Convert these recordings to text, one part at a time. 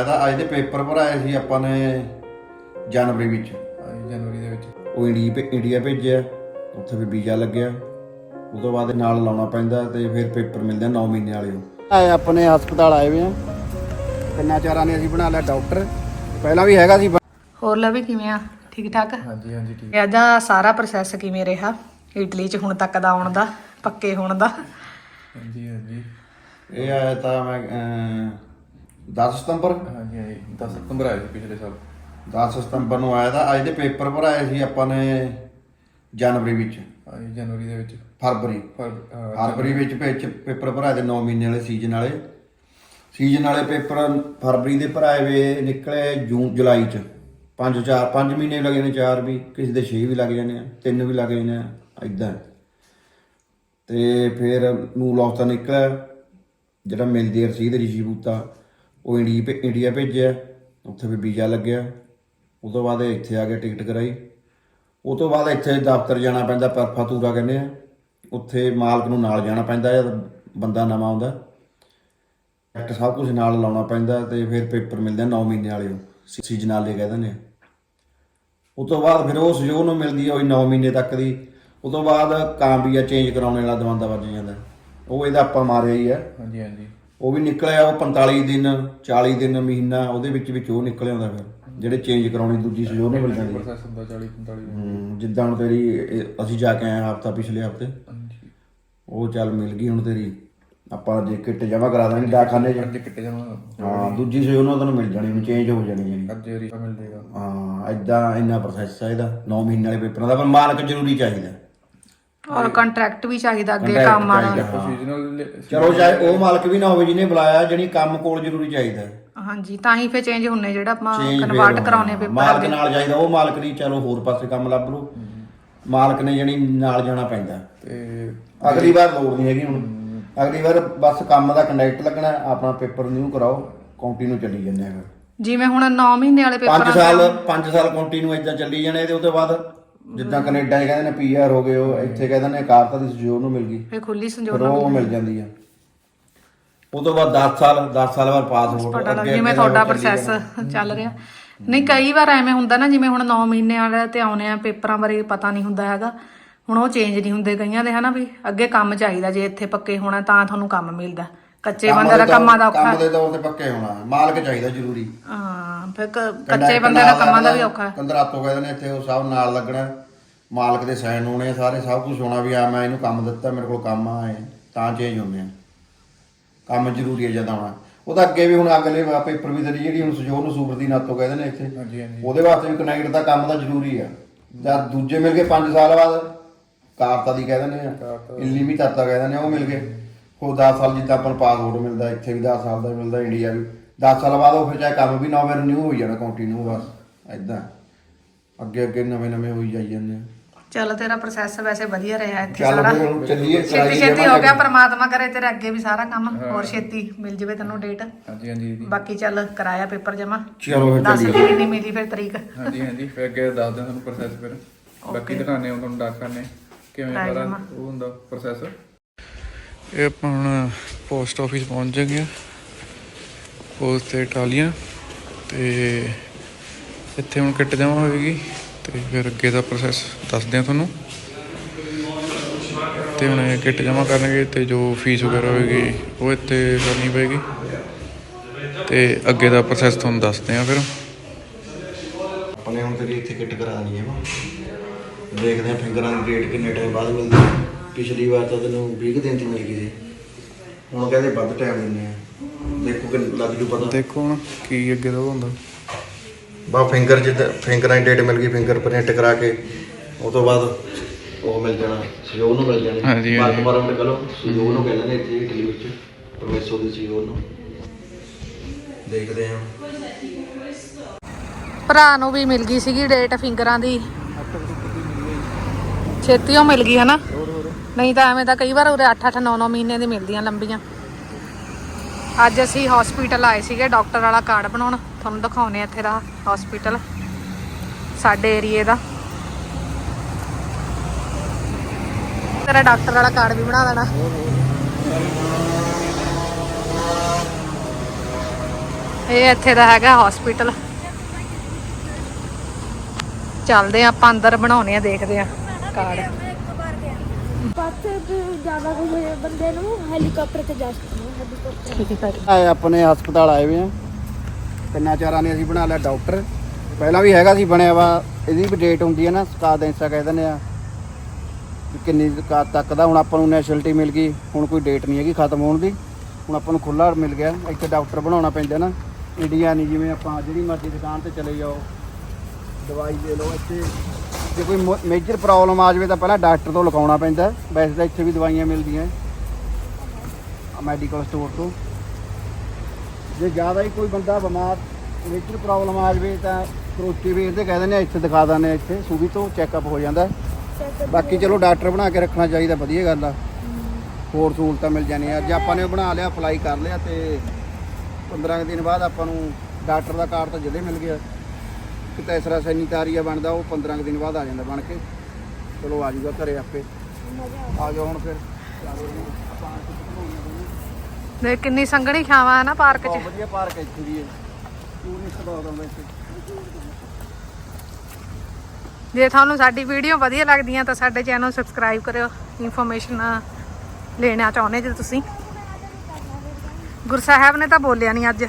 ਇਹਦਾ ਅੱਜ ਦੇ ਪੇਪਰ ਭਰਾਏ ਸੀ ਆਪਾਂ ਨੇ ਜਨਵਰੀ ਵਿੱਚ। ਆਈ ਜਨਵਰੀ ਦੇ ਵਿੱਚ। ਉਹ ਇੰਡੀਆ ਭੇ- ਇੰਡੀਆ ਭੇਜਿਆ ਉੱਥੇ ਵੀ ਵੀਜ਼ਾ ਲੱਗਿਆ। ਉਸ ਤੋਂ ਬਾਅਦ ਨਾਲ ਲਾਉਣਾ ਪੈਂਦਾ ਤੇ ਫਿਰ ਪੇਪਰ ਮਿਲਦੇ 9 ਮਹੀਨੇ ਵਾਲੇ ਨੂੰ। ਆਏ ਆਪਣੇ ਹਸਪਤਾਲ ਆਏ ਵੇ ਆ। ਕਿੰਨਾ ਚਾਰਾਂ ਨੇ ਅਸੀਂ ਬਣਾ ਲਿਆ ਡਾਕਟਰ। ਪਹਿਲਾਂ ਵੀ ਹੈਗਾ ਸੀ ਹੋਰ ਲਵੀ ਕਿਵੇਂ ਆ? ਠੀਕ ਠਾਕ ਹਾਂਜੀ ਹਾਂਜੀ ਠੀਕ। ਇਹ ਦਾ ਸਾਰਾ ਪ੍ਰੋਸੈਸ ਕਿਵੇਂ ਰਿਹਾ? ਇਟਲੀ ਚ ਹੁਣ ਤੱਕ ਦਾ ਆਉਣ ਦਾ ਪੱਕੇ ਹੋਣ ਦਾ। ਹਾਂਜੀ ਹਾਂਜੀ। ਇਹ ਆਇਆ ਤਾਂ ਮੈਂ 10 ਸਤੰਬਰ। ਹਾਂਜੀ ਹਾਂਜੀ 10 ਸਤੰਬਰ ਆਇਆ ਸੀ ਪਿਛਲੇ ਸਾਲ। 10 ਸਤੰਬਰ ਨੂੰ ਆਇਆ ਤਾਂ ਅੱਜ ਦੇ ਪੇਪਰ ਭਰਾਏ ਸੀ ਆਪਾਂ ਨੇ ਜਨਵਰੀ ਵਿੱਚ। ਆਈ ਜਨਵਰੀ ਦੇ ਵਿੱਚ। ਫਰਵਰੀ। ਫਰਵਰੀ ਵਿੱਚ ਵਿੱਚ ਪੇਪਰ ਭਰਾਏ ਤੇ 9 ਮਹੀਨੇ ਵਾਲੇ ਸੀਜ਼ਨ ਵਾਲੇ। ਸੀਜ਼ਨ ਵਾਲੇ ਪੇਪਰ ਫਰਵਰੀ ਦੇ ਭਰਾਏ ਵੇ ਨਿਕਲੇ ਜੂਨ ਜੁਲਾਈ ਚ। 5 4 5 ਮਹੀਨੇ ਲੱਗੇ ਨੇ 4 ਵੀ ਕਿਸੇ ਦੇ 6 ਵੀ ਲੱਗ ਜਾਂਦੇ ਆ 3 ਵੀ ਲੱਗ ਜਾਂਦੇ ਆ ਇਦਾਂ ਤੇ ਫਿਰ ਨੂਲ ਆਫ ਤਾਂ ਨਿਕਲਿਆ ਜਿਹੜਾ ਮਿਲਦੀ ਰਸੀਦ ਰਿਸ਼ੀ ਬੂਤਾ ਉਹ ਇੰਡੀਆ ਭੇ- ਇੰਡੀਆ ਭੇਜਿਆ, ਉੱਥੇ ਵੀ ਵੀਜ਼ਾ ਲੱਗਿਆ। ਉਸ ਤੋਂ ਬਾਅਦ ਇੱਥੇ ਆ ਕੇ ਟਿਕਟ ਕਰਾਈ। ਉਹ ਤੋਂ ਬਾਅਦ ਇੱਥੇ ਦਫ਼ਤਰ ਜਾਣਾ ਪੈਂਦਾ ਪਰਫਾਤੂਰਾ ਕਹਿੰਦੇ ਆ। ਉੱਥੇ ਮਾਲਕ ਨੂੰ ਨਾਲ ਜਾਣਾ ਪੈਂਦਾ ਜਦ ਬੰਦਾ ਨਵਾਂ ਆਉਂਦਾ। ਐਕਟ ਸਭ ਕੁਝ ਨਾਲ ਲਾਉਣਾ ਪੈਂਦਾ ਤੇ ਫਿਰ ਪੇਪਰ ਮਿਲਦੇ 9 ਮਹੀਨੇ ਵਾਲੇ ਨੂੰ ਸੀਜ਼ਨਲ ਦੇ ਕਹਿ ਦਿੰਦੇ ਆ। ਉਸ ਤੋਂ ਬਾਅਦ ਫਿਰ ਉਹ ਸਹਿਯੋਗ ਨੂੰ ਮਿਲਦੀ ਆ, ਉਹ 9 ਮਹੀਨੇ ਤੱਕ ਦੀ। ਉਸ ਤੋਂ ਬਾਅਦ ਕਾਂਬੀਆ ਚੇਂਜ ਕਰਾਉਣੇ ਵਾਲਾ ਦਵਾਂਦਾ ਵੱਜ ਜਾਂਦਾ। ਉਹ ਇਹਦਾ ਆਪਾਂ ਮਾਰਿਆ ਹੀ ਆ। ਹਾਂਜੀ ਹਾਂਜੀ। ਉਹ ਵੀ ਨਿਕਲਿਆ ਉਹ 45 ਦਿਨ 40 ਦਿਨ ਮਹੀਨਾ ਉਹਦੇ ਵਿੱਚ ਵਿੱਚ ਉਹ ਨਿਕਲ ਆਉਂਦਾ ਫਿਰ ਜਿਹੜੇ ਚੇਂਜ ਕਰਾਉਣੀ ਦੂਜੀ ਸਹਿਯੋਗ ਨੂੰ ਮਿਲ ਜਾਂਦੀ। ਆ। ਪ੍ਰੋਸੈਸ ਹੁੰਦਾ 40 45 ਦਿਨ। ਹਮ, ਜਿੱਦਾਂ ਹੁਣ ਤੇਰੀ ਇਹ- ਅਸੀਂ ਜਾ ਕੇ ਆਏ ਹਫਤਾ ਪਿਛਲੇ ਹਫ਼ਤੇ। ਉਹ ਚੱਲ ਮਿਲ ਗਈ ਹੁਣ ਤੇਰੀ। ਆਪਾਂ ਜੇ ਕਿੱਟ ਜਮਾ ਕਰਾ ਦਾਂਗੇ ਡਾਕਖਾਨੇ 'ਚ। ਅੱਜ ਕਿੱਟ ਜਾਣਾ ਹਾਂ ਦੂਜੀ ਸੇ ਉਹਨਾਂ ਤੈਨੂੰ ਮਿਲ ਜਾਣੀ ਚੇਂਜ ਹੋ ਜਾਣੀ ਜਾਨੀ ਅੱਜ ਰੀਫਾ ਮਿਲ ਜਾਏਗਾ। ਹਾਂ ਐਦਾਂ ਇੰਨਾ ਪ੍ਰੋਸੈਸ ਆ ਇਹਦਾ। 9 ਮਹੀਨੇ ਵਾਲੇ ਪੇਪਰਾਂ ਦਾ ਪਰ ਮਾਲਕ ਜ਼ਰੂਰੀ ਚਾਹੀਦਾ। ਔਰ ਕੰਟਰੈਕਟ ਵੀ ਚਾਹੀਦਾ ਅੱਗੇ Contract ਕੰਮ ਆਣਾ ਚਾਹੀਦਾ, ਹਾਂ। ਸੀਜ਼ਨਲ ਚਲੋ ਚਾਹੇ ਉਹ ਮਾਲਕ ਵੀ ਨਾ ਹੋਵੇ ਜਿਹਨੇ ਬੁਲਾਇਆ ਜਣੀ ਕੰਮ ਕੋਲ ਜ਼ਰੂਰੀ ਚਾਹੀਦਾ। ਹਾਂਜੀ ਤਾਂ ਹੀ ਫੇ ਚੇਂਜ ਹੁੰਨੇ ਜਿਹੜਾ ਆਪਾਂ ਕਨਵਰਟ ਹਾਂ, ਪੇਪਰ ਮਾਲਕ ਨਾਲ ਚਾਹੀਦਾ ਉਹ ਮਾਲਕ ਨਹੀਂ ਚਲੋ ਹੋਰ ਪਾਸੇ ਕੰਮ ਲੱਭ ਲਓ ਮਾਲਕ ਨੇ ਜਣੀ ਨਾਲ ਜਾਣਾ ਪੈਂਦਾ। ਤੇ ਅਗਲੀ ਵਾਰ ਲੋੜ ਨਹੀਂ ਹੈਗੀ ਹੁਣ। ਅਗਲੀ ਵਾਰ ਬਸ ਕੰਮ ਦਾ ਕੰਡਕਟ ਲੱਗਣਾ ਆਪਣਾ ਪੇਪਰ ਨਿਊ ਕਰਾਓ ਕੰਟੀਨਿਊ ਚੱਲੀ ਜੰਨੇ ਆ ਫਿਰ। ਜਿਵੇਂ ਹੁਣ 9 ਮਹੀਨੇ ਵਾਲੇ 5 ਪੇਪਰ ਸਾਲ 5 ਸਾਲ ਕੰਟੀਨਿਊ ਇਦਾਂ ਚੱਲੀ ਜਾਣੇ ਤੇ ਉਹਦੇ ਬਾਅਦ ਜਿੱਦਾਂ ਕੈਨੇਡਾ 'ਚ ਕਹਿੰਦੇ ਨੇ ਪੀਆਰ ਹੋ ਗਏ ਉਹ ਇੱਥੇ ਕਹਿੰਦੇ ਨੇ ਕਾਰਤਾ ਦੀ ਸਜੋਰ ਨੂੰ ਮਿਲ ਗਈ। ਫੇ ਖੁੱਲੀ ਫਿਰ ਸੰਜੋਗ ਉਹ ਮਿਲ ਜਾਂਦੀ ਆ। ਉਹ ਤੋਂ ਬਾਅਦ 10 ਸਾਲ 10 ਸਾਲ ਬਾਅਦ ਪਾਸਪੋਰਟ ਪਤਾ ਲੱਗ ਜਿਵੇਂ ਤੁਹਾਡਾ ਪ੍ਰੋਸੈਸ ਚੱਲ ਰਿਹਾ। ਨਹੀਂ ਕਈ ਵਾਰ ਐਵੇਂ ਹੁੰਦਾ ਨਾ ਜਿਵੇਂ ਹੁਣ 9 ਮਹੀਨੇ ਵਾਲੇ ਤੇ ਆਉਣੇ ਆ ਪੇਪਰਾਂ ਬਾਰੇ ਪਤਾ ਨਹੀਂ ਹੁੰਦਾ ਹੈਗਾ। ਹੁਣ ਉਹ ਚੇਂਜ ਨਹੀਂ ਹੁੰਦੇ ਕਈਆਂ ਦੇ ਹਨਾ ਵੀ ਅੱਗੇ ਕੰਮ ਚਾਹੀਦਾ ਜੇ ਇੱਥੇ ਪੱਕੇ ਹੋਣਾ ਤਾਂ ਤੁਹਾਨੂੰ ਕੰਮ ਮਿਲਦਾ। ਕੱਚੇ ਬੰਦੇ ਦਾ ਕੰਮਾਂ ਦਾ ਔਖਾ। ਕੰਮ ਦੇ ਤੌਰ ਤੇ ਪੱਕੇ ਹੋਣਾ ਮਾਲਕ ਚਾਹੀਦਾ ਜ਼ਰੂਰੀ। ਹਾਂ ਫਿਰ ਕ- ਕੱਚੇ ਬੰਦੇ ਦਾ ਕੰਮਾਂ ਦਾ ਵੀ ਔਖਾ। ਹੈ। ਕੰਦਰਾਤੋਂ ਕਹਿੰਦੇ ਨੇ ਇੱਥੇ ਉਹ ਸਭ ਨਾਲ ਲੱਗਣਾ ਮਾਲਕ ਦੇ ਸਾਈਨ ਹੋਣੇ ਸਾਰੇ ਸਭ ਕੁਝ ਹੋਣਾ ਵੀ ਆ ਮੈਂ ਇਹਨੂੰ ਕੰਮ ਦਿੱਤਾ ਮੇਰੇ ਕੋਲ ਕੰਮ ਆਏ ਤਾਂ ਚੇਂਜ ਹੁੰਦੇ ਆ। ਕੰਮ ਜ਼ਰੂਰੀ ਹੈ ਜਦ ਆਉਣਾ ਉਹਦਾ ਅੱਗੇ ਵੀ ਹੁਣ ਅਗਲੇ ਵਾ- ਪੇਪਰ ਵੀ ਤੇਰੀ ਜਿਹੜੀ ਹੁਣ ਸਜੋਰ ਨੂੰ ਸੂਬਰ ਦੀ ਨਾਤੋਂ ਕਹਿੰਦੇ ਨੇ ਇੱਥੇ। ਹਾਂਜੀ ਹਾਂਜੀ। ਉਹਦੇ ਵਾਸਤੇ ਵੀ ਕਨੈਕਟ ਦਾ ਕੰਮ ਤਾਂ ਜ਼ਰੂਰੀ ਆ। ਜਦ ਦੂਜੇ ਮਿਲ ਗਏ 5 ਸਾਲ ਬਾਅਦ ਕਾਰਤਾ ਦੀ ਕਹਿ ਦਿੰਦੇ ਆ। ਇਲੀ ਵੀ ਤਾਤਾ ਕਹਿ ਦਿੰਦੇ ਆ ਉਹ ਮਿਲ ਗਏ। ਉਹ 10 ਸਾਲ ਜਿੱਦਾਂ ਆਪਾਂ ਨੂੰ ਪਾਸਪੋਰਟ ਮਿਲਦਾ ਇੱਥੇ ਵੀ 10 ਸਾਲ ਦਾ ਮਿਲਦਾ ਇੰਡੀਆ ਵੀ। 10 ਸਾਲ ਬਾਅਦ ਉਹ ਫਿਰ ਚਾਹੇ ਕੰਮ ਵੀ ਨਵੇਂ ਰਿਨਿਊ ਹੋ ਜਾਣਾ ਕੰਟੀਨਿਊ ਬਸ ਐਦਾਂ ਅੱਗੇ ਅੱਗੇ ਨਵੇਂ ਨਵੇਂ ਹੋਈ ਜਾਈ ਜਾਂਦੇ ਆ। ਚੱਲ ਤੇਰਾ ਪ੍ਰੋਸੈਸ ਵੈਸੇ ਵਧੀਆ ਰਿਹਾ ਇੱਥੇ ਚੱਲ ਸਾਰਾ। ਫਿਰ ਹੁਣ ਚੱਲੀਏ ਛੇਤੀ ਛੇਤੀ ਹੋ ਗਿਆ ਪ੍ਰਮਾਤਮਾ ਕਰੇ ਤੇਰੇ ਅੱਗੇ ਵੀ ਸਾਰਾ ਕੰਮ ਹੋਰ ਛੇਤੀ ਮਿਲ ਜਵੇ ਤੈਨੂੰ ਡੇਟ ਹਾਂਜੀ ਹਾਂਜੀ ਦੀਦੀ ਬਾਕੀ ਚੱਲ ਕਰਾਇਆ ਪੇਪਰ ਜਮਾ। ਚਲੋ ਫਿਰ ਦੱਸ ਚੱਲੀਏ। ਦੀ ਨਹੀਂ ਮਿਲੀ ਫਿਰ ਤਰੀਕ। ਹਾਂਜੀ ਹਾਂਜੀ ਫਿਰ ਅੱਗੇ ਦੱਸ ਦਿਆਂ ਤੁਹਾਨੂੰ ਪ੍ਰੋਸੈਸ ਫਿਰ। ਬਾਕੀ ਦਿਖਾਣੇ ਤੁਹਾਨੂੰ ਦੱਸ ਕਰਨੇ ਕਿਵੇਂ ਸਾਰਾ। ਉਹ ਹੁੰਦਾ ਪ੍ਰੋਸੈਸ ਇਹ ਆਪਾਂ ਹੁਣ ਪੋਸਟ ਆਫਿਸ ਪਹੁੰਚ ਜਾਗੇ ਪੋਸਟ ਤੇ ਟਾਲੀਆਂ ਤੇ ਇੱਥੇ ਹੁਣ ਕਿੱਟ ਜਮਾ ਹੋਏਗੀ ਤੇ ਫਿਰ ਅੱਗੇ ਦਾ ਪ੍ਰੋਸੈਸ ਦੱਸਦੇ ਆ ਤੁਹਾਨੂੰ। ਤੇ ਹੁਣ ਇਹ ਕਿੱਟ ਜਮਾ ਕਰਨਗੇ ਤੇ ਜੋ ਫੀਸ ਵਗੈਰਾ ਹੋਏਗੀ ਉਹ ਇੱਥੇ ਕਰਨੀ ਪਏਗੀ। ਤੇ ਅੱਗੇ ਦਾ ਪ੍ਰੋਸੈਸ ਤੁਹਾਨੂੰ ਦੱਸਦੇ ਆ ਫਿਰ। ਆਪਾਂ ਹੁਣ ਤੇਰੀ ਇੱਥੇ ਕਿੱਟ ਕਰਾ ਹੈ ਦੇਖਦੇ ਆ ਫਿੰਗਰਾਂ ਦੀ ਡੇਟ ਕਿੰਨੇ ਟਾਈਮ ਬਾਅਦ ਮਿਲਦੀ ਹੈ। ਪਿਛਲੀ ਵਾਰ ਤਾਂ ਤੈਨੂੰ 20 ਕੁ ਦਿਨ ਦੀ ਮਿਲ ਗਈ ਸੀ ਹੁਣ ਕਹਿੰਦੇ ਵੱਧ ਟਾਈਮ ਦਿੰਦੇ ਆ। ਦੇਖੋ ਕਿ ਲੱਗ ਜੂ ਪਤਾ। ਦੇਖੋ ਹੁਣ ਕੀ ਅੱਗੇ ਦਾ ਹੁੰਦਾ। ਬਾ ਫਿੰਗਰ ਜਿੱਦ ਫਿੰਗਰਾਂ ਦੀ ਡੇਟ ਮਿਲ ਗਈ ਫਿੰਗਰ ਪ੍ਰਿੰਟ ਕਰਾ ਕੇ ਉਹ ਤੋਂ ਬਾਅਦ ਉਹ ਮਿਲ ਜਾਣਾ ਸਯੋਗ ਨੂੰ ਮਿਲ ਜਾਣੀ। ਹਾਂਜੀ, ਹਾਂਜੀ। ਮਾਰਕ ਮਾਰਕ ਕਹ ਲਓ ਸਯੋਗ ਨੂੰ ਕਹਿੰਦੇ ਨੇ ਇੱਥੇ ਇਟਲੀ ਵਿੱਚ ਪਰਮੇਸ਼ਰ ਦੇ ਸਯੋਗ ਨੂੰ। ਦੇਖਦੇ ਆ ਭਰਾ ਨੂੰ ਵੀ ਮਿਲ ਗਈ ਸੀਗੀ ਡੇਟ ਫਿੰਗਰਾਂ ਦੀ। ਛੇਤੀ ਉਹ ਮਿਲ ਗਈ ਹਨਾ? ਨਹੀਂ ਤਾਂ ਐਵੇਂ ਤਾਂ ਕਈ ਵਾਰ ਉਰੇ 8 8 9 9 ਮਹੀਨੇ ਦੀ ਮਿਲਦੀਆਂ ਲੰਬੀਆਂ। ਅੱਜ ਅਸੀਂ ਹਸਪੀਟਲ ਆਏ ਸੀਗੇ ਡਾਕਟਰ ਵਾਲਾ ਕਾਰਡ ਬਣਾਉਣ। ਤੁਹਾਨੂੰ ਦਿਖਾਉਨੇ ਆ ਇੱਥੇ ਦਾ ਹਸਪੀਟਲ ਸਾਡੇ ਏਰੀਏ ਦਾ। ਤੇਰਾ ਡਾਕਟਰ ਵਾਲਾ ਕਾਰਡ ਵੀ ਬਣਾ ਦੇਣਾ। ਇਹ ਇੱਥੇ ਦਾ ਹੈਗਾ ਹਸਪੀਟਲ ਚੱਲਦੇ ਆ ਆਪਾਂ ਅੰਦਰ ਬਣਾਉਣੇ ਆ ਦੇਖਦੇ ਆ ਕਾਰਡ ਬਸ ਜ਼ਿਆਦਾ ਕੁਝ ਹੋਏ ਬੰਦੇ ਨੂੰ ਹੈਲੀਕਾਪਟਰ ਤੇ ਜਾ ਸਕਦੇ ਹੋ ਹੈਲੀਕਾਪਟਰ। ਠੀਕ ਹੈ ਆਏ ਆਪਣੇ ਹਸਪਤਾਲ ਆਏ ਹੋਏ ਆ। ਤਿੰਨਾਂ ਚਾਰਾਂ ਨੇ ਅਸੀਂ ਬਣਾ ਲਿਆ ਡਾਕਟਰ। ਪਹਿਲਾਂ ਵੀ ਹੈਗਾ ਸੀ ਬਣਿਆ ਵਾ। ਇਹਦੀ ਵੀ ਡੇਟ ਹੁੰਦੀ ਹੈ ਨਾ ਸਕਾਦੈਂਸਾ ਕਹਿ ਦਿੰਦੇ ਆ। ਵੀ ਕਿੰਨੀ ਕਾ ਤੱਕ ਦਾ ਹੁਣ ਆਪਾਂ ਨੂੰ ਨੈਸ਼ਨਲਿਟੀ ਮਿਲ ਗਈ। ਹੁਣ ਕੋਈ ਡੇਟ ਨਹੀਂ ਹੈਗੀ ਖਤਮ ਹੋਣ ਦੀ। ਹੁਣ ਆਪਾਂ ਨੂੰ ਖੁੱਲਾ ਮਿਲ ਗਿਆ। ਇੱਥੇ ਡਾਕਟਰ ਬਣਾਉਣਾ ਪੈਂਦਾ ਨਾ। ਇੰਡੀਆ ਨਹੀਂ ਜਿਵੇਂ ਆਪਾਂ ਜਿਹੜੀ ਮਰਜ਼ੀ ਦੁਕਾਨ ਤੇ ਚਲੇ ਜਾਓ। ਦਵਾਈ ਦੇ ਲਓ ਇੱਥੇ ਜੇ ਕੋਈ ਮੇਜਰ ਪ੍ਰੋਬਲਮ ਆ ਜਾਵੇ ਤਾਂ ਪਹਿਲਾਂ ਡਾਕਟਰ ਤੋਂ ਲਿਖਾਉਣਾ ਪੈਂਦਾ ਵੈਸੇ ਤਾਂ ਇੱਥੇ ਵੀ ਦਵਾਈਆਂ ਮਿਲਦੀਆਂ ਮੈਡੀਕਲ ਸਟੋਰ ਤੋਂ। ਜੇ ਜ਼ਿਆਦਾ ਹੀ ਕੋਈ ਬੰਦਾ ਬਿਮਾਰ ਮੇਜਰ ਪ੍ਰੋਬਲਮ ਆ ਜਾਵੇ ਤਾਂ ਕਰੋਚੀ ਵੇਰ ਤੇ ਕਹਿ ਦਿੰਦੇ ਆ ਇੱਥੇ ਦਿਖਾ ਦਿੰਦੇ ਆ ਇੱਥੇ। ਸੂਬੀ ਤੋਂ ਚੈੱਕਅਪ ਹੋ ਜਾਂਦਾ ਬਾਕੀ ਚਲੋ ਡਾਕਟਰ ਬਣਾ ਕੇ ਰੱਖਣਾ ਚਾਹੀਦਾ ਵਧੀਆ ਗੱਲ ਆ। ਹੋਰ ਸਹੂਲਤਾਂ ਮਿਲ ਜਾਣੀਆਂ। ਅੱਜ ਆਪਾਂ ਨੇ ਬਣਾ ਲਿਆ ਅਪਲਾਈ ਕਰ ਲਿਆ ਤੇ 15 ਕੁ ਦਿਨ ਬਾਅਦ ਆਪਾਂ ਨੂੰ ਡਾਕਟਰ ਦਾ ਕਾਰਡ ਤਾਂ ਜਦੇ ਮਿਲ ਗਿਆ। ਇੱਕ ਤੈਸਰਾ ਸੈਨੀਟਾਰੀਆ ਬਣਦਾ ਉਹ 15 ਕੁ ਦਿਨ ਬਾਅਦ ਆ ਜਾਂਦਾ ਬਣ ਕੇ। ਚਲੋ ਆ ਜਾਊਗਾ ਘਰੇ ਆਪੇ। ਆ ਜਾਓ ਹੁਣ ਫਿਰ। ਦੇਖ ਕਿੰਨੀ ਸੰਘਣੀ ਛਾਵਾਂ ਹੈ ਨਾ ਪਾਰਕ 'ਚ। ਬਹੁਤ ਵਧੀਆ ਪਾਰਕ ਹੈ ਇੱਥੇ ਵੀ ਇਹ। ਟੂਰਿਸਟ ਬਹੁਤ ਆਉਂਦੇ ਇੱਥੇ ਜੇ ਤੁਹਾਨੂੰ ਸਾਡੀ ਵੀਡੀਓ ਵਧੀਆ ਲੱਗਦੀਆਂ ਤਾਂ ਸਾਡੇ ਚੈਨਲ ਨੂੰ ਸਬਸਕ੍ਰਾਈਬ ਕਰਿਓ। ਇਨਫੋਰਮੇਸ਼ਨ ਲੈਣਾ ਚਾਹੁੰਦੇ ਜੇ ਤੁਸੀਂ। ਗੁਰਸਾਹਿਬ ਨੇ ਤਾਂ ਬੋਲਿਆ ਨਹੀਂ ਅੱਜ।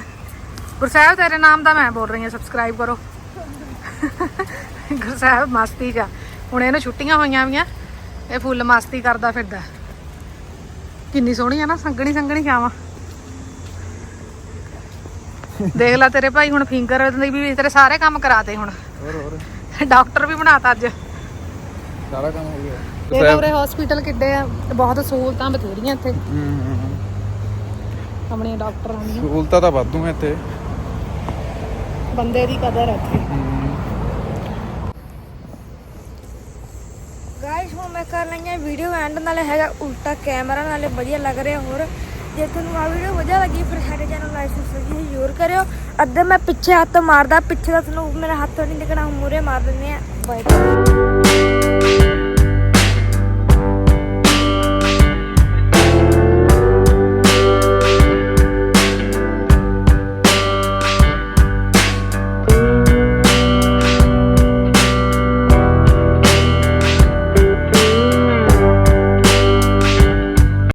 ਗੁਰਸਾਹਿਬ ਤੇਰੇ ਨਾਮ ਦਾ ਮੈਂ ਬੋਲ ਰਹੀ ਹਾਂ ਸਬਸਕ੍ਰਾਈਬ ਕਰੋ। ਗੁਰਸਾਹਿਬ ਮਸਤੀ ਆ। ਹੁਣ ਇਹਨੂੰ ਛੁੱਟੀਆਂ ਹੋਈਆਂ ਵੀਆਂ ਇਹ ਫੁੱਲ ਮਸਤੀ ਕਰਦਾ ਫਿਰਦਾ। ਕਿੰਨੀ ਸੋਹਣੀ ਆ ਨਾ ਸੰਗਣੀ ਸੰਗਣੀ ਛਾਵਾਂ। ਦੇਖ ਲੈ ਤੇਰੇ ਭਾਈ ਹੁਣ ਫਿੰਗਰ ਦੀ ਵੀ ਤੇਰੇ ਸਾਰੇ ਕੰਮ ਕਰਾਤੇ ਹੁਣ। ਹੋਰ ਹੋਰ। ਡਾਕਟਰ ਵੀ ਬਣਾਤਾ ਅੱਜ। ਸਾਰਾ ਕੰਮ ਹੋ ਗਿਆ। ਇਹ ਉਰੇ ਹਸਪੀਟਲ ਕਿੱਡੇ ਆ ਤੇ ਬਹੁਤ ਸਹੂਲਤਾਂ ਬਥੇਰੀਆਂ ਇੱਥੇ। ਆਪਣੇ ਡਾਕਟਰਾਂ ਦੀਆਂ ਸਹੂਲਤਾਂ ਤਾਂ ਵਾਧੂ ਹੈ ਇੱਥੇ। ਬੰਦੇ ਦੀ ਕਦਰ ਹੈ ਇੱਥੇ ਗਾਇਸ ਹੁਣ ਮੈਂ ਕਰ ਲਈਆਂ ਵੀਡੀਓ ਐਂਡ ਨਾਲੇ ਹੈਗਾ ਉਲਟਾ ਕੈਮਰਾ ਨਾਲੇ ਵਧੀਆ ਲੱਗ ਰਿਹਾ ਹੋਰ। ਜੇ ਤੁਹਾਨੂੰ ਆ ਵੀਡੀਓ ਵਧੀਆ ਲੱਗੀ, ਫਿਰ ਸਾਡੇ ਚੈਨਲ ਲਾਈਕ ਸਬਸਕ੍ਰਾਈਬ ਜ਼ਰੂਰ ਕਰਿਓ। ਅੱਧੇ ਮੈਂ ਪਿੱਛੇ ਹੱਥ ਮਾਰਦਾ, ਪਿੱਛੇ ਦਾ ਤੁਹਾਨੂੰ ਮੇਰਾ ਹੱਥ ਨਹੀਂ ਦਿਖਣਾ ਮੂਰੇ ਮਾਰ ਦਿੰਦੇ ਆ। ਬਾਏ